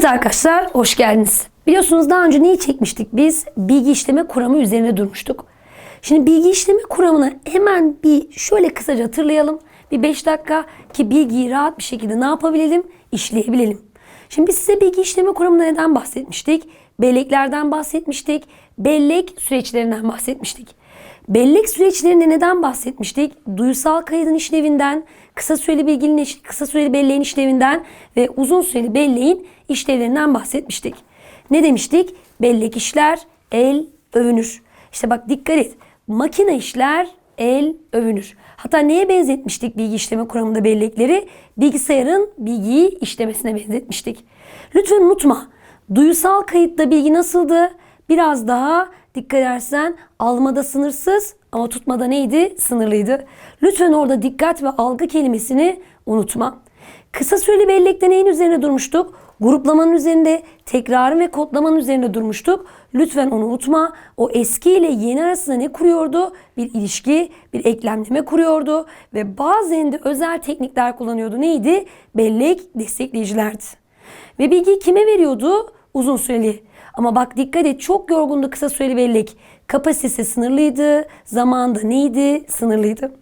Evet arkadaşlar hoş geldiniz. Biliyorsunuz daha önce neyi çekmiştik? Biz bilgi işleme kuramı üzerine durmuştuk. Şimdi bilgi işleme kuramını hemen bir şöyle kısaca hatırlayalım. Bir 5 dakika ki bilgiyi rahat bir şekilde ne yapabilelim? İşleyebilelim. Şimdi biz size bilgi işleme kuramında neden bahsetmiştik? Belleklerden bahsetmiştik. Bellek süreçlerinden bahsetmiştik. Bellek süreçlerinde neden bahsetmiştik? Duysal kaydın işlevinden, kısa süreli bilginin kısa süreli belleğin işlevinden ve uzun süreli belleğin işlevlerinden bahsetmiştik. Ne demiştik? Bellek işler, el övünür. İşte bak dikkat et. Makine işler, el övünür. Hatta neye benzetmiştik bilgi işleme kuramında bellekleri? Bilgisayarın bilgiyi işlemesine benzetmiştik. Lütfen unutma. Duyusal kayıtta bilgi nasıldı? Biraz daha dikkat edersen almada sınırsız ama tutmada neydi? Sınırlıydı. Lütfen orada dikkat ve algı kelimesini unutma. Kısa süreli bellekte neyin üzerine durmuştuk? Gruplamanın üzerinde, tekrarın ve kodlamanın üzerinde durmuştuk. Lütfen onu unutma. O eski ile yeni arasında ne kuruyordu? Bir ilişki, bir eklemleme kuruyordu. Ve bazen de özel teknikler kullanıyordu. Neydi? Bellek destekleyicilerdi. Ve bilgiyi kime veriyordu? Uzun süreli. Ama bak dikkat et çok yorgundu kısa süreli bellek. Kapasitesi sınırlıydı. Zamanda neydi? Sınırlıydı.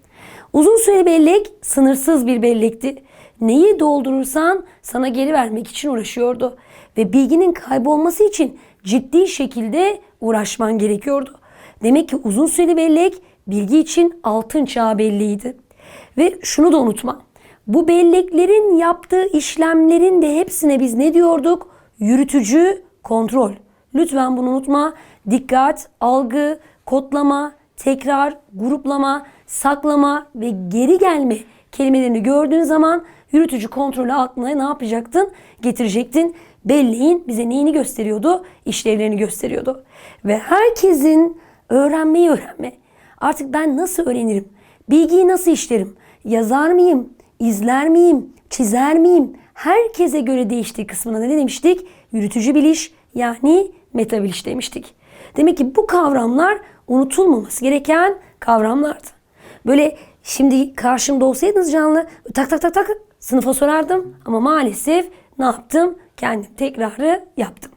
Uzun süreli bellek sınırsız bir bellekti. Neyi doldurursan sana geri vermek için uğraşıyordu. Ve bilginin kaybolması için ciddi şekilde uğraşman gerekiyordu. Demek ki uzun süreli bellek bilgi için altın çağ belleğiydi. Ve şunu da unutma. Bu belleklerin yaptığı işlemlerin de hepsine biz ne diyorduk? Yürütücü kontrol. Lütfen bunu unutma. Dikkat, algı, kodlama, tekrar, gruplama, saklama ve geri gelme kelimelerini gördüğün zaman yürütücü kontrolü aklına ne yapacaktın? Getirecektin. Belleğin bize neyini gösteriyordu? İşlevlerini gösteriyordu. Ve herkesin öğrenmeyi öğrenme. Artık ben nasıl öğrenirim? Bilgiyi nasıl işlerim? Yazar mıyım? İzler miyim? Çizer miyim? Herkese göre değiştiği kısmına ne demiştik? Yürütücü biliş yani meta biliş demiştik. Demek ki bu kavramlar unutulmaması gereken kavramlardı. Böyle şimdi karşımda olsaydınız canlı tak tak tak tak sınıfa sorardım ama maalesef ne yaptım? Kendim tekrarı yaptım.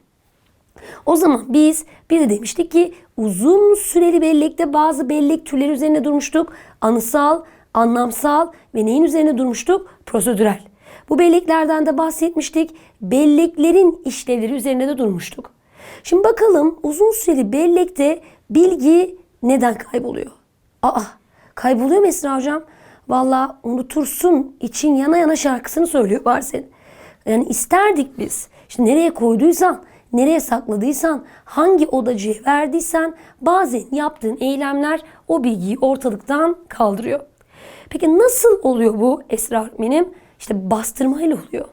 O zaman biz bir de demiştik ki uzun süreli bellekte bazı bellek türleri üzerine durmuştuk. Anısal, anlamsal ve neyin üzerine durmuştuk? Prosedürel. Bu belleklerden de bahsetmiştik. Belleklerin işlevleri üzerine de durmuştuk. Şimdi bakalım uzun süreli bellekte bilgi neden kayboluyor? Aa kayboluyor mu Esra hocam? Valla unutursun için yana yana şarkısını söylüyor Barsen. Yani isterdik biz. İşte nereye koyduysan, nereye sakladıysan, hangi odacıya verdiysen bazen yaptığın eylemler o bilgiyi ortalıktan kaldırıyor. Peki nasıl oluyor bu Esra öğretmenim? İşte bastırmayla oluyor.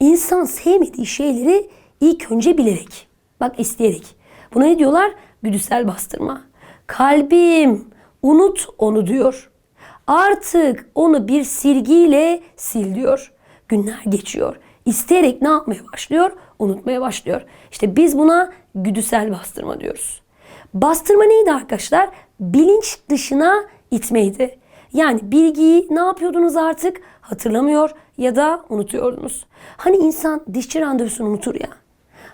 İnsan sevmediği şeyleri ilk önce bilerek, bak isteyerek. Buna ne diyorlar? Güdüsel bastırma. Kalbim unut onu diyor. Artık onu bir silgiyle sil diyor. Günler geçiyor. İsteyerek ne yapmaya başlıyor? Unutmaya başlıyor. İşte biz buna güdüsel bastırma diyoruz. Bastırma neydi arkadaşlar? Bilinç dışına itmeydi. Yani bilgiyi ne yapıyordunuz artık? Hatırlamıyor ya da unutuyordunuz. Hani insan dişçi randevusunu unutur ya.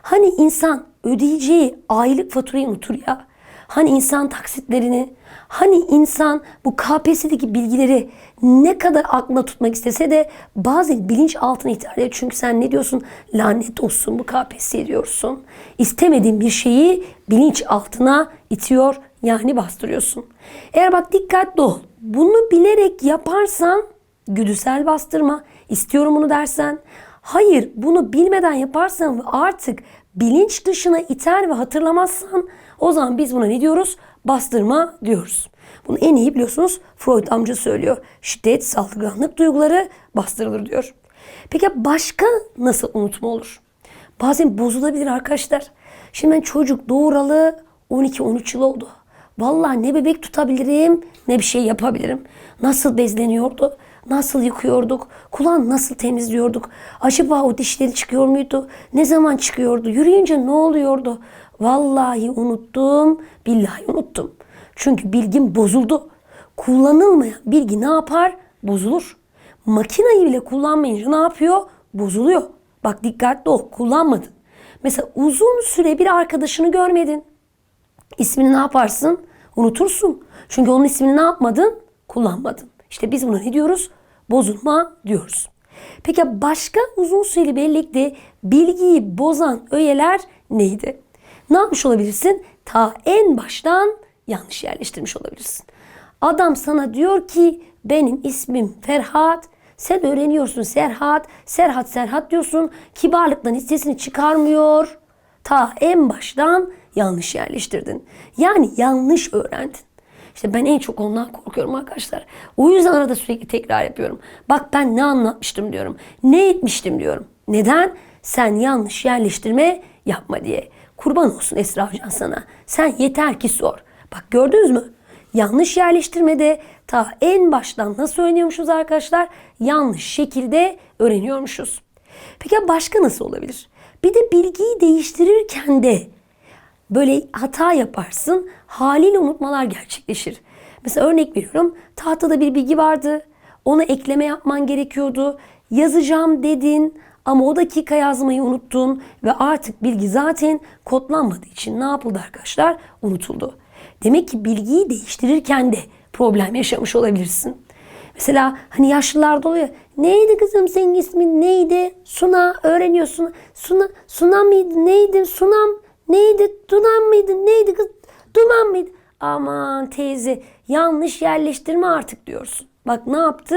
Hani insan ödeyeceği aylık faturayı unutur ya. Hani insan taksitlerini, hani insan bu KPSS'deki bilgileri ne kadar aklına tutmak istese de bazen bilinç altına iter ediyor. Çünkü sen ne diyorsun? Lanet olsun bu KPSS diyorsun. İstemediğin bir şeyi bilinç altına itiyor yani bastırıyorsun. Eğer bak dikkatli ol. Bunu bilerek yaparsan güdüsel bastırma. istiyorum bunu dersen. Hayır bunu bilmeden yaparsan ve artık bilinç dışına iter ve hatırlamazsan o zaman biz buna ne diyoruz? Bastırma diyoruz. Bunu en iyi biliyorsunuz Freud amca söylüyor. Şiddet, saldırganlık duyguları bastırılır diyor. Peki başka nasıl unutma olur? Bazen bozulabilir arkadaşlar. Şimdi ben çocuk doğuralı 12-13 yıl oldu. Vallahi ne bebek tutabilirim ne bir şey yapabilirim. Nasıl bezleniyordu? Nasıl yıkıyorduk? Kulağını nasıl temizliyorduk? Acaba o dişleri çıkıyor muydu? Ne zaman çıkıyordu? Yürüyünce ne oluyordu? Vallahi unuttum, billahi unuttum. Çünkü bilgim bozuldu. Kullanılmayan bilgi ne yapar? Bozulur. Makinayı bile kullanmayınca ne yapıyor? Bozuluyor. Bak dikkatli ol kullanmadın. Mesela uzun süre bir arkadaşını görmedin. İsmini ne yaparsın? Unutursun. Çünkü onun ismini ne yapmadın? Kullanmadın. İşte biz buna ne diyoruz? Bozulma diyoruz. Peki başka uzun süreli bellekte bilgiyi bozan öğeler neydi? Ne yapmış olabilirsin? Ta en baştan yanlış yerleştirmiş olabilirsin. Adam sana diyor ki benim ismim Ferhat. Sen öğreniyorsun Serhat. Serhat Serhat diyorsun. Kibarlıktan hiç sesini çıkarmıyor. Ta en baştan yanlış yerleştirdin. Yani yanlış öğrendin. İşte ben en çok ondan korkuyorum arkadaşlar. O yüzden arada sürekli tekrar yapıyorum. Bak ben ne anlatmıştım diyorum. Ne etmiştim diyorum. Neden? Sen yanlış yerleştirme yapma diye. Kurban olsun Esra Hocan sana. Sen yeter ki sor. Bak gördünüz mü? Yanlış yerleştirmede ta en baştan nasıl öğreniyormuşuz arkadaşlar? Yanlış şekilde öğreniyormuşuz. Peki başka nasıl olabilir? Bir de bilgiyi değiştirirken de böyle hata yaparsın, haliyle unutmalar gerçekleşir. Mesela örnek veriyorum, tahtada bir bilgi vardı, ona ekleme yapman gerekiyordu, yazacağım dedin ama o dakika yazmayı unuttun ve artık bilgi zaten kodlanmadığı için ne yapıldı arkadaşlar? Unutuldu. Demek ki bilgiyi değiştirirken de problem yaşamış olabilirsin. Mesela hani yaşlılarda oluyor. Neydi kızım senin ismin neydi? Suna öğreniyorsun. Suna, Suna mıydı? Neydi? Sunam neydi? Duman mıydı? Neydi kız? Duman mıydı? Aman teyze yanlış yerleştirme artık diyorsun. Bak ne yaptı?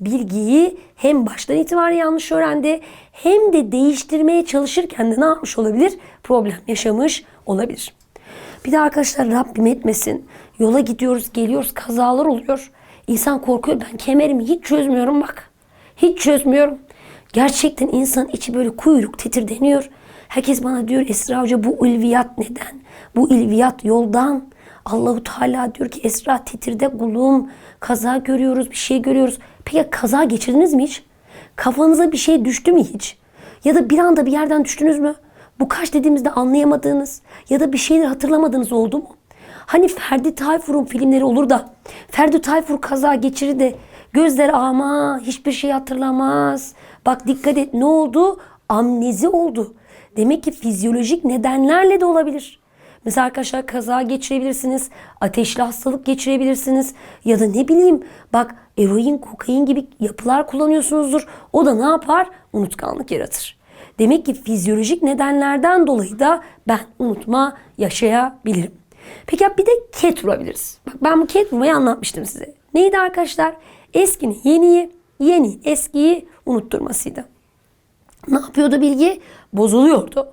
Bilgiyi hem baştan itibaren yanlış öğrendi hem de değiştirmeye çalışırken de ne yapmış olabilir? Problem yaşamış olabilir. Bir de arkadaşlar Rabbim etmesin. Yola gidiyoruz, geliyoruz, kazalar oluyor. İnsan korkuyor. Ben kemerimi hiç çözmüyorum bak. Hiç çözmüyorum. Gerçekten insan içi böyle kuyruk tetirdeniyor. Herkes bana diyor Esra Hoca bu ilviyat neden? Bu ilviyat yoldan. Allahu Teala diyor ki Esra titirde kulum. Kaza görüyoruz, bir şey görüyoruz. Peki kaza geçirdiniz mi hiç? Kafanıza bir şey düştü mü hiç? Ya da bir anda bir yerden düştünüz mü? Bu kaç dediğimizde anlayamadığınız ya da bir şeyleri hatırlamadığınız oldu mu? Hani Ferdi Tayfur'un filmleri olur da Ferdi Tayfur kaza geçirir de gözler ama hiçbir şey hatırlamaz. Bak dikkat et ne oldu? Amnezi oldu. Demek ki fizyolojik nedenlerle de olabilir. Mesela arkadaşlar kaza geçirebilirsiniz, ateşli hastalık geçirebilirsiniz ya da ne bileyim bak eroin, kokain gibi yapılar kullanıyorsunuzdur. O da ne yapar? Unutkanlık yaratır. Demek ki fizyolojik nedenlerden dolayı da ben unutma yaşayabilirim. Peki ya bir de ket vurabiliriz. Bak ben bu ket vurmayı anlatmıştım size. Neydi arkadaşlar? Eskinin yeniyi, yeni eskiyi unutturmasıydı. Ne yapıyordu bilgi? Bozuluyordu.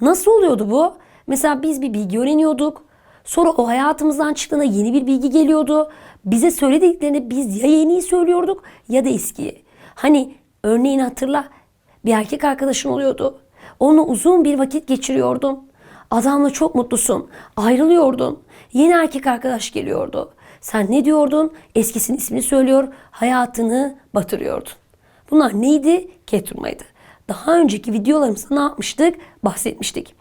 Nasıl oluyordu bu? Mesela biz bir bilgi öğreniyorduk. Sonra o hayatımızdan çıktığında yeni bir bilgi geliyordu. Bize söylediklerini biz ya yeniyi söylüyorduk ya da eskiyi. Hani örneğin hatırla bir erkek arkadaşın oluyordu. Onunla uzun bir vakit geçiriyordun. Adamla çok mutlusun. Ayrılıyordun. Yeni erkek arkadaş geliyordu. Sen ne diyordun? Eskisinin ismini söylüyor. Hayatını batırıyordun. Bunlar neydi? Keturmaydı. Daha önceki videolarımızda ne yapmıştık? Bahsetmiştik.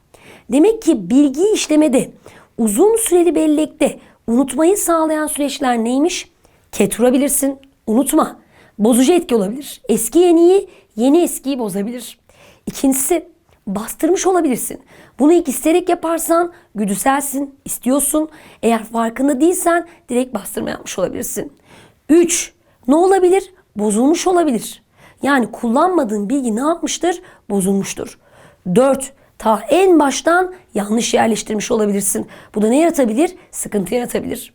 Demek ki bilgi işlemede uzun süreli bellekte unutmayı sağlayan süreçler neymiş? Keturabilirsin. Unutma. Bozucu etki olabilir. Eski yeniyi, yeni eskiyi bozabilir. İkincisi bastırmış olabilirsin. Bunu ilk isteyerek yaparsan güdüselsin, istiyorsun. Eğer farkında değilsen direkt bastırma yapmış olabilirsin. 3. Ne olabilir? Bozulmuş olabilir. Yani kullanmadığın bilgi ne yapmıştır? Bozulmuştur. 4. Ta en baştan yanlış yerleştirmiş olabilirsin. Bu da ne yaratabilir? Sıkıntı yaratabilir.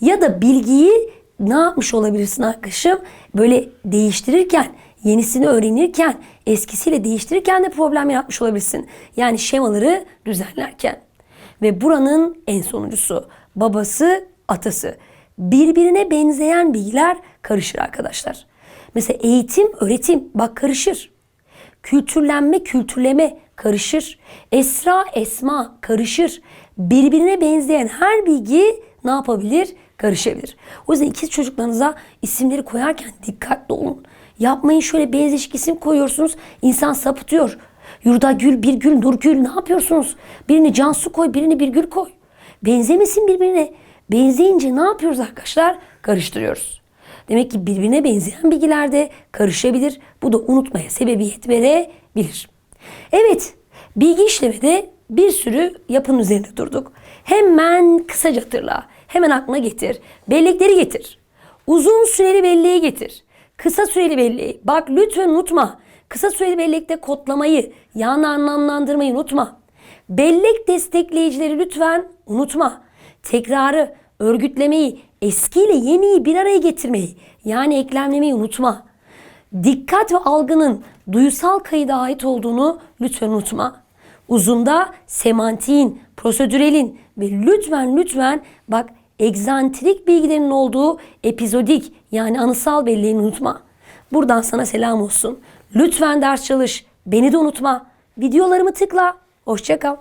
Ya da bilgiyi ne yapmış olabilirsin arkadaşım? Böyle değiştirirken, yenisini öğrenirken, eskisiyle değiştirirken de problem yaratmış olabilirsin. Yani şemaları düzenlerken. Ve buranın en sonuncusu babası, atası. Birbirine benzeyen bilgiler karışır arkadaşlar. Mesela eğitim, öğretim bak karışır. Kültürlenme, kültürleme karışır. Esra, esma karışır. Birbirine benzeyen her bilgi ne yapabilir? Karışabilir. O yüzden ikiz çocuklarınıza isimleri koyarken dikkatli olun. Yapmayın şöyle benzeşik isim koyuyorsunuz. İnsan sapıtıyor. Yurda gül, bir gül, nur gül ne yapıyorsunuz? Birini Cansu koy, birini bir gül koy. Benzemesin birbirine. Benzeyince ne yapıyoruz arkadaşlar? Karıştırıyoruz. Demek ki birbirine benzeyen bilgiler de karışabilir. Bu da unutmaya sebebiyet verebilir. Evet, bilgi işlemede bir sürü yapının üzerinde durduk. Hemen kısaca hatırla. Hemen aklına getir. Bellekleri getir. Uzun süreli belleği getir. Kısa süreli belleği. Bak lütfen unutma. Kısa süreli bellekte kodlamayı, yani anlamlandırmayı unutma. Bellek destekleyicileri lütfen unutma. Tekrarı, örgütlemeyi, eskiyle yeniyi bir araya getirmeyi, yani eklemlemeyi unutma. Dikkat ve algının duyusal kayıda ait olduğunu lütfen unutma. Uzunda semantiğin, prosedürelin ve lütfen lütfen bak egzantrik bilgilerin olduğu epizodik yani anısal belleğini unutma. Buradan sana selam olsun. Lütfen ders çalış. Beni de unutma. Videolarımı tıkla. Hoşça kal.